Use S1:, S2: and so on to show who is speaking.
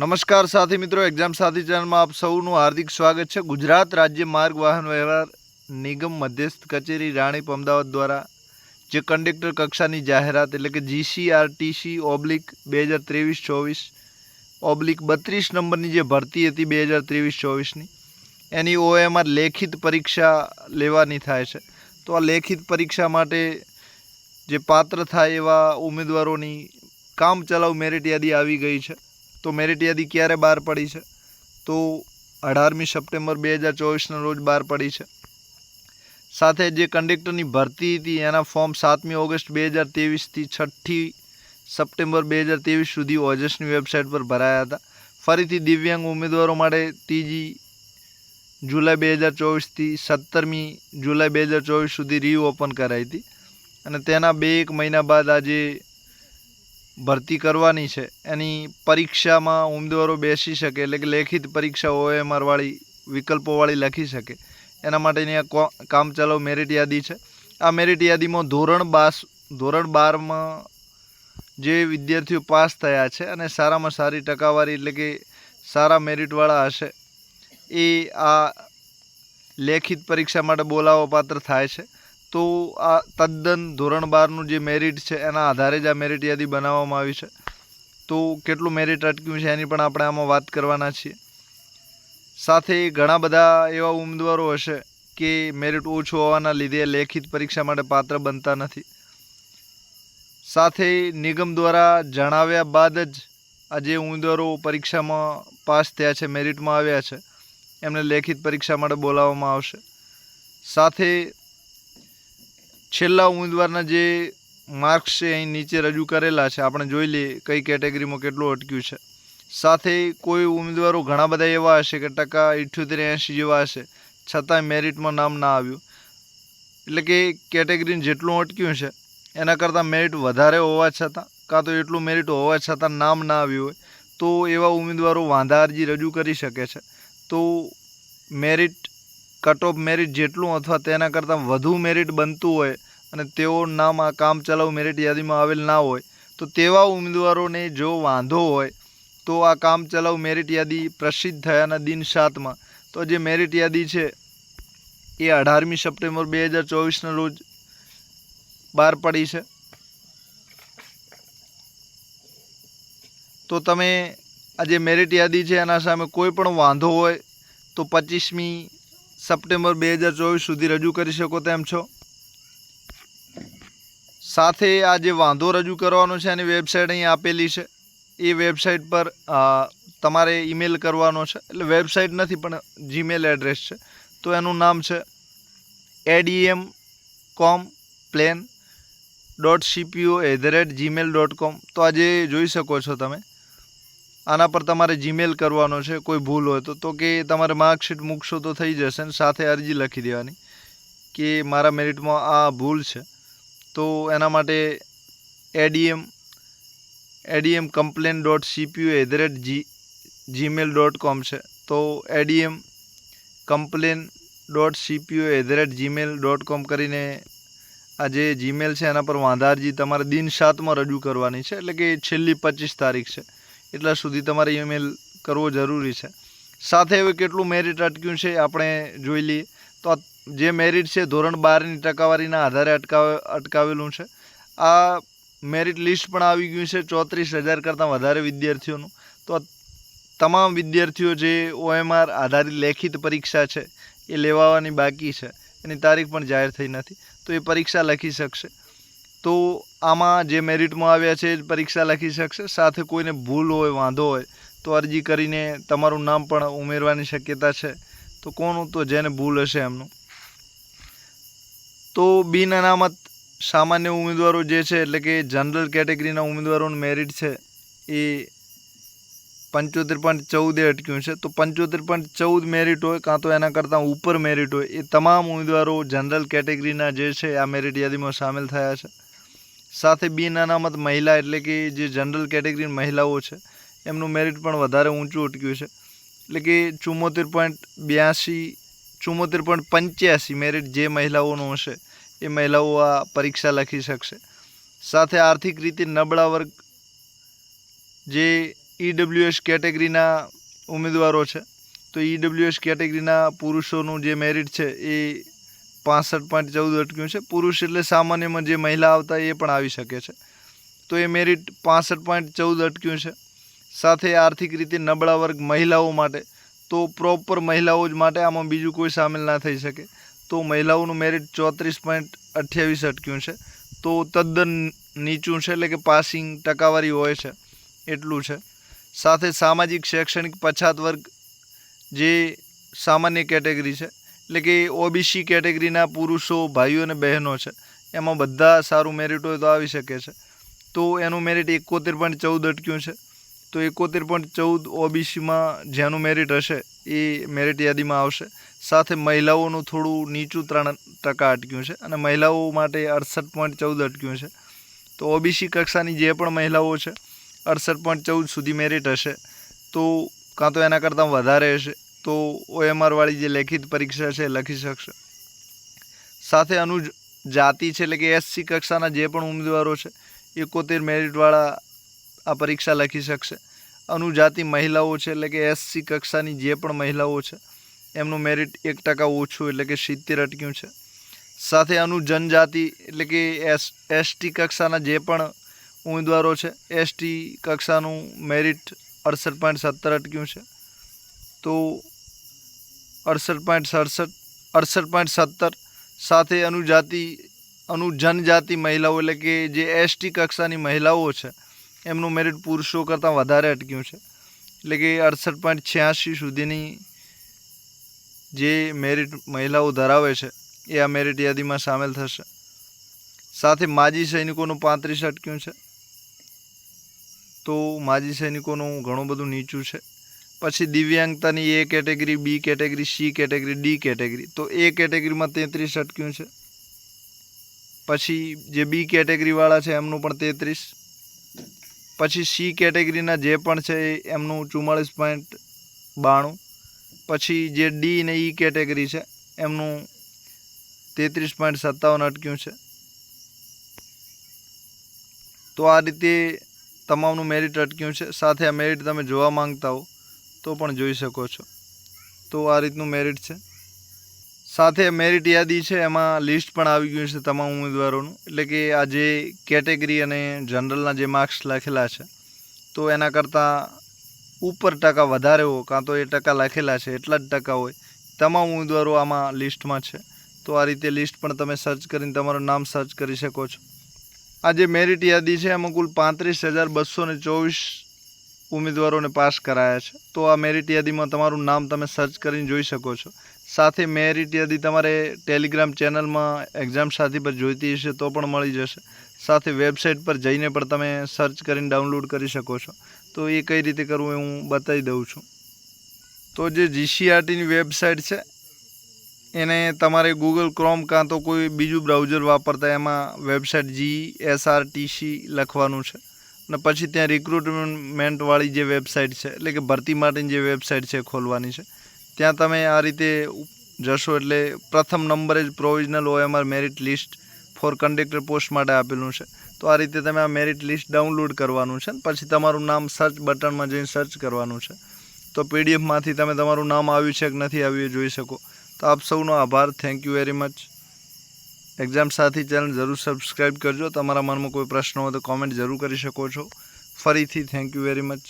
S1: નમસ્કાર સાથી મિત્રો એક્ઝામ સાથી ચેનલમાં આપ સૌનું હાર્દિક સ્વાગત છે. ગુજરાત રાજ્ય માર્ગ વાહન વ્યવહાર નિગમ મધ્યસ્થ કચેરી રાણીપ અમદાવાદ દ્વારા, જે કંડક્ટર કક્ષાની જાહેરાત એટલે કે જીસીઆરટીસી ઓબ્લિક બે હજાર ત્રેવીસ ચોવીસ, ઓબ્લિક બત્રીસ નંબરની જે ભરતી હતી બે હજાર ત્રેવીસ ચોવીસની, એની ઓએમઆર લેખિત પરીક્ષા લેવાની થાય છે. તો આ લેખિત પરીક્ષા માટે જે પાત્ર થાય એવા ઉમેદવારોની કામ ચલાવ મેરિટ યાદી આવી ગઈ છે. તો મેરિટ યાદી ક્યારે બહાર પડી છે? તો અઢારમી સપ્ટેમ્બર બે હજાર ચોવીસના રોજ બહાર પડી છે. સાથે જે કંડક્ટરની ભરતી હતી, એના ફોર્મ સાતમી ઓગસ્ટ બે હજાર ત્રેવીસથી છઠ્ઠી સપ્ટેમ્બર બે હજાર ત્રેવીસ સુધી ઓજસની વેબસાઇટ પર ભરાયા હતા. ફરીથી દિવ્યાંગ ઉમેદવારો માટે ત્રીજી જુલાઈ બે હજાર ચોવીસથી સત્તરમી જુલાઈ બે હજાર ચોવીસ સુધી રીઓપન કરાઈ હતી. અને તેના બે એક મહિના બાદ આજે ભરતી કરવાની છે. એની પરીક્ષામાં ઉમેદવારો બેસી શકે, એટલે કે લેખિત પરીક્ષા ઓએમઆરવાળી વાળી, વિકલ્પોવાળી લખી શકે. એના માટેની આ કામચલાઉ મેરિટ યાદી છે. આ મેરિટ યાદીમાં ધોરણ બાસ, ધોરણ બારમાં જે વિદ્યાર્થીઓ પાસ થયા છે અને સારામાં સારી ટકાવારી, એટલે કે સારા મેરિટવાળા હશે, એ આ લેખિત પરીક્ષા માટે બોલાવવા પાત્ર થાય છે. તો આ તદ્દન ધોરણ બારનું જે મેરિટ છે, એના આધારે જ આ મેરિટ યાદી બનાવવામાં આવી છે. તો કેટલું મેરિટ અટક્યું છે એની પણ આપણે આમાં વાત કરવાના છીએ. સાથે ઘણા બધા એવા ઉમેદવારો હશે કે મેરિટ ઓછું હોવાના લીધે લેખિત પરીક્ષા માટે પાત્ર બનતા નથી. સાથે નિગમ દ્વારા જણાવ્યા બાદ જ આ જે ઉમેદવારો પરીક્ષામાં પાસ થયા છે મેરિટમાં આવ્યા છે, એમને લેખિત પરીક્ષા માટે બોલાવવામાં આવશે. સાથે છેલ્લા ઉમેદવારના જે માર્ક્સ છે, અહીં નીચે રજૂ કરેલા છે, આપણે જોઈ લઈએ કઈ કેટેગરીમાં કેટલું અટક્યું છે. સાથે કોઈ ઉમેદવારો ઘણા બધા એવા હશે કે ટકા ઇઠ્યોતેર, એંશી જેવા હશે, છતાંય મેરિટમાં નામ ના આવ્યું. એટલે કે કેટેગરીને જેટલું અટક્યું છે, એના કરતાં મેરિટ વધારે હોવા છતાં, કાં તો એટલું મેરિટ હોવા છતાં નામ ના આવ્યું હોય, તો એવા ઉમેદવારો વાંધા અરજી રજૂ કરી શકે છે. તો મેરિટ કટ ઓફ મેરિટ જેટલું અથવા તેના કરતાં વધુ મેરિટ બનતું હોય અને તેઓ નામ આ કામ ચલાવ મેરિટ યાદીમાં આવેલ ના હોય, તો તેવા ઉમેદવારોને જો વાંધો હોય, તો આ કામ ચલાવ મેરિટ યાદી પ્રસિદ્ધ થયાના દિન સાતમાં. તો જે મેરિટ યાદી છે, એ અઢારમી સપ્ટેમ્બર બે હજાર ચોવીસના રોજ બહાર પડી છે. તો તમે આ જે મેરિટ યાદી છે, એના સામે કોઈ પણ વાંધો હોય, તો પચીસમી સપ્ટેમ્બર બે હજાર ચોવીસ સુધી રજૂ કરી શકો તેમ છો. સાથે આ જે વાંધો રજૂ કરવાનો છે એની વેબસાઇટ અહીં આપેલી છે. એ વેબસાઇટ પર તમારે ઈમેલ કરવાનો છે. એટલે વેબસાઇટ નથી, પણ જીમેલ એડ્રેસ છે. તો એનું નામ છે ADM complain dot CPO at the rate Gmail dot com. તો આજે જોઈ શકો છો તમે. આના પર તમારે જીમેલ કરવાનો છે, કોઈ ભૂલ હોય તો. તો કે તમારે માર્કશીટ મૂકશો તો થઈ જશે ને સાથે અરજી લખી દેવાની કે મારા મેરિટમાં આ ભૂલ છે. તો એના માટે ADM ADM complain dot CPU at the rate G Gmail dot com છે. તો ADM complain dot CPU at the rate Gmail dot com કરીને આ જે જીમેલ છે, એના પર વાંધા અરજી તમારે દિન સાતમાં રજૂ કરવાની છે, એટલે કે છેલ્લી પચીસ તારીખ છે. એટલા સુધી તમારે ઈમેલ કરવો જરૂરી છે. સાથે હવે કેટલું મેરિટ અટક્યું છે આપણે જોઈ લઈએ. તો જે મેરિટ છે ધોરણ બારની ટકાવારીના આધારે અટકાવે, અટકાવેલું છે. આ મેરિટ લિસ્ટ પણ આવી ગયું છે ચોત્રીસ હજાર કરતાં વધારે વિદ્યાર્થીઓનું. તો તમામ વિદ્યાર્થીઓ જે ઓએમઆર આધારિત લેખિત પરીક્ષા છે એ લેવાવાની બાકી છે. એની તારીખ પણ જાહેર થઈ નથી. તો એ પરીક્ષા લખી શકશે. તો આમાં જે મેરિટમાં આવ્યા છે એ પરીક્ષા લખી શકશે. સાથે કોઈને ભૂલ હોય, વાંધો હોય, તો અરજી કરીને તમારું નામ પણ ઉમેરવાની શક્યતા છે. તો કોનું તો જેને ભૂલ હશે એમનું. તો બિન અનામત સામાન્ય ઉમેદવારો જે છે, એટલે કે જનરલ કેટેગરીના ઉમેદવારોનું મેરિટ છે, એ પંચોતેર પોઈન્ટ ચૌદે અટક્યું છે. તો પંચોતેર પોઈન્ટ ચૌદ મેરિટ હોય, કાં તો એના કરતાં ઉપર મેરિટ હોય, એ તમામ ઉમેદવારો જનરલ કેટેગરીના જે છે, આ મેરિટ યાદીમાં સામેલ થયા છે. સાથે બિન અનામત મહિલા એટલે કે જે જનરલ કેટેગરી મહિલાઓ છે, એમનું મેરિટ પણ વધારે ઊંચું અટક્યું છે. એટલે કે ચુમ્મોતેર પોઈન્ટ બ્યાસી ચુમ્મોતેર પોઈન્ટ પંચ્યાસી મેરિટ જે મહિલાઓનું હશે, એ મહિલાઓ આ પરીક્ષા લખી શકશે. સાથે આર્થિક રીતે નબળા વર્ગ જે ઈડબ્લ્યુએસ કેટેગરીના ઉમેદવારો છે, તો ઈડબ્લ્યુએસ કેટેગરીના પુરુષોનું જે મેરિટ છે, એ પાસઠ પોઈન્ટ ચૌદ અટક્યું છે. પુરુષ એટલે સામાન્યમાં જે મહિલા આવતા એ પણ આવી શકે છે. તો એ મેરિટ પાસઠ પોઈન્ટ ચૌદ અટક્યું છે. સાથે આર્થિક રીતે નબળા વર્ગ મહિલાઓ માટે, તો પ્રોપર મહિલાઓ જ માટે આમાં બીજું કોઈ સામેલ ના થઈ શકે. તો મહિલાઓનું મેરિટ ચોત્રીસ પોઈન્ટ અઠ્યાવીસ અટક્યું છે. તો તદ્દન નીચું છે એટલે કે પાસિંગ ટકાવારી હોય છે. એટલું છે. સાથે સામાજિક, શૈક્ષણિક, પછાત વર્ગ જે સામાન્ય કેટેગરી છે એટલે કે ઓબીસી કેટેગરીના પુરુષો, ભાઈઓ અને બહેનો છે. એમાં બધા સારું મેરિટ હોય તો આવી શકે છે. તો એનું મેરિટ એકોતેર પોઈન્ટ ચૌદ અટક્યું છે. તો એકોતેર પોઈન્ટ ચૌદ ઓબીસીમાં જેનું મેરિટ હશે, એ મેરિટ યાદીમાં આવશે. સાથે મહિલાઓનું થોડું નીચું ત્રણ ટકા અટક્યું છે અને મહિલાઓ માટે અડસઠ પોઈન્ટ ચૌદ અટક્યું છે. તો ઓબીસી કક્ષાની જે પણ મહિલાઓ છે, અડસઠ પોઈન્ટ ચૌદ સુધી મેરિટ હશે. તો કાં તો એના કરતાં વધારે હશે. તો ઓએમઆરવાળી જે લેખિત પરીક્ષા છે લખી શકશે. સાથે અનુજ જાતિ છે એટલે કે એસસી કક્ષાના જે પણ ઉમેદવારો છે એકોતેર મેરિટવાળા આ પરીક્ષા લખી શકશે. અનુજાતિ મહિલાઓ છે એટલે કે એસસી કક્ષાની જે પણ મહિલાઓ છે, એમનું મેરિટ એક ટકા ઓછું એટલે કે સિત્તેર અટક્યું છે. સાથે અનુજનજાતિ એટલે કે એસ એસટી કક્ષાના જે પણ ઉમેદવારો છે એસટી કક્ષાનું મેરિટ અડસઠ પોઈન્ટ સત્તર અટક્યું છે. તો અડસઠ પોઈન્ટ સડસઠ, અડસઠ પોઈન્ટ સત્તર, સાથે અનુજાતિ, અનુજનજાતિ મહિલાઓ એટલે કે જે એસટી કક્ષાની મહિલાઓ છે, એમનું મેરિટ પુરુષો કરતાં વધારે અટક્યું છે. એટલે કે અડસઠ પોઈન્ટ છ્યાસી સુધીની જે મેરિટ મહિલાઓ ધરાવે છે, એ આ મેરિટ યાદીમાં સામેલ થશે. સાથે માજી સૈનિકોનું પાંત્રીસ અટક્યું છે. તો માજી સૈનિકોનું ઘણું બધું નીચું છે. પછી દિવ્યાંગતાની A category, B category, C category, D category. તો એ કેટેગરીમાં તેત્રીસ અટક્યું છે. પછી જે બી કેટેગરીવાળા છે એમનું પણ તેત્રીસ. પછી સી કેટેગરીના જે પણ છે એમનું ચુમ્માળીસ પોઈન્ટ બાણું. પછી જે ડી ને ઈ કેટેગરી છે એમનું તેત્રીસ પોઈન્ટ સત્તાવન અટક્યું છે. તો આ રીતે તમામનું મેરિટ અટક્યું છે. સાથે આ મેરિટ તમે જોવા માંગતા હો તો પણ જોઈ શકો છો. તો આ રીતનું મેરિટ છે. સાથે મેરિટ યાદી છે, એમાં લિસ્ટ પણ આવી ગયું છે તમામ ઉમેદવારોનું. એટલે કે આ જે કેટેગરી અને જનરલના જે માર્ક્સ લખેલા છે, તો એના કરતાં ઉપર ટકા વધારે હોય, કાં તો એ ટકા લખેલા છે, એટલા જ ટકા હોય. તમામ ઉમેદવારો આમાં લિસ્ટમાં છે. તો આ રીતે લિસ્ટ પણ તમે સર્ચ કરીને તમારું નામ સર્ચ કરી શકો છો. આ જે મેરિટ યાદી છે, એમાં કુલ પાંત્રીસ હજાર બસો ને ચોવીસ ઉમેદવારોને પાસ કરાયા છે. તો આ મેરિટ યાદીમાં તમારું નામ તમે સર્ચ કરીને જોઈ શકો છો. સાથે મેરિટ યાદી તમારે ટેલિગ્રામ ચેનલમાં એક્ઝામ સાથી પર જોઈતી હશે તો પણ મળી જશે. સાથે વેબસાઇટ પર જઈને પણ તમે સર્ચ કરીને ડાઉનલોડ કરી શકો છો. તો એ કઈ રીતે કરવું એ હું બતાવી દઉં છું. તો જે જીસીઆરટીની વેબસાઇટ છે, એને તમારે ગૂગલ ક્રોમ કાં તો કોઈ બીજું બ્રાઉઝર વાપરતા એમાં વેબસાઇટ જી એસઆરટીસી લખવાનું છે. અને પછી ત્યાં રિક્રુટમેન્ટવાળી જે વેબસાઇટ છે, એટલે કે ભરતી માટેની જે વેબસાઇટ છે ખોલવાની છે. ત્યાં તમે આ રીતે જશો એટલે પ્રથમ નંબરે જ provisional OMR merit list for conductor post માટે આપેલું છે. તો આ રીતે તમે આ મેરિટ લિસ્ટ ડાઉનલોડ કરવાનું છે ને પછી તમારું નામ સર્ચ બટનમાં જઈને સર્ચ કરવાનું છે. તો પીડીએફમાંથી તમે તમારું નામ આવ્યું છે કે નથી આવ્યું જોઈ શકો. તો આપ સૌનો આભાર. Thank you very much exam Sathi channel જરૂર સબસ્ક્રાઈબ કરજો. તમારા મનમાં કોઈ પ્રશ્ન હોય તો કોમેન્ટ જરૂર કરી શકો છો. ફરીથી થેન્ક યુ વેરી મચ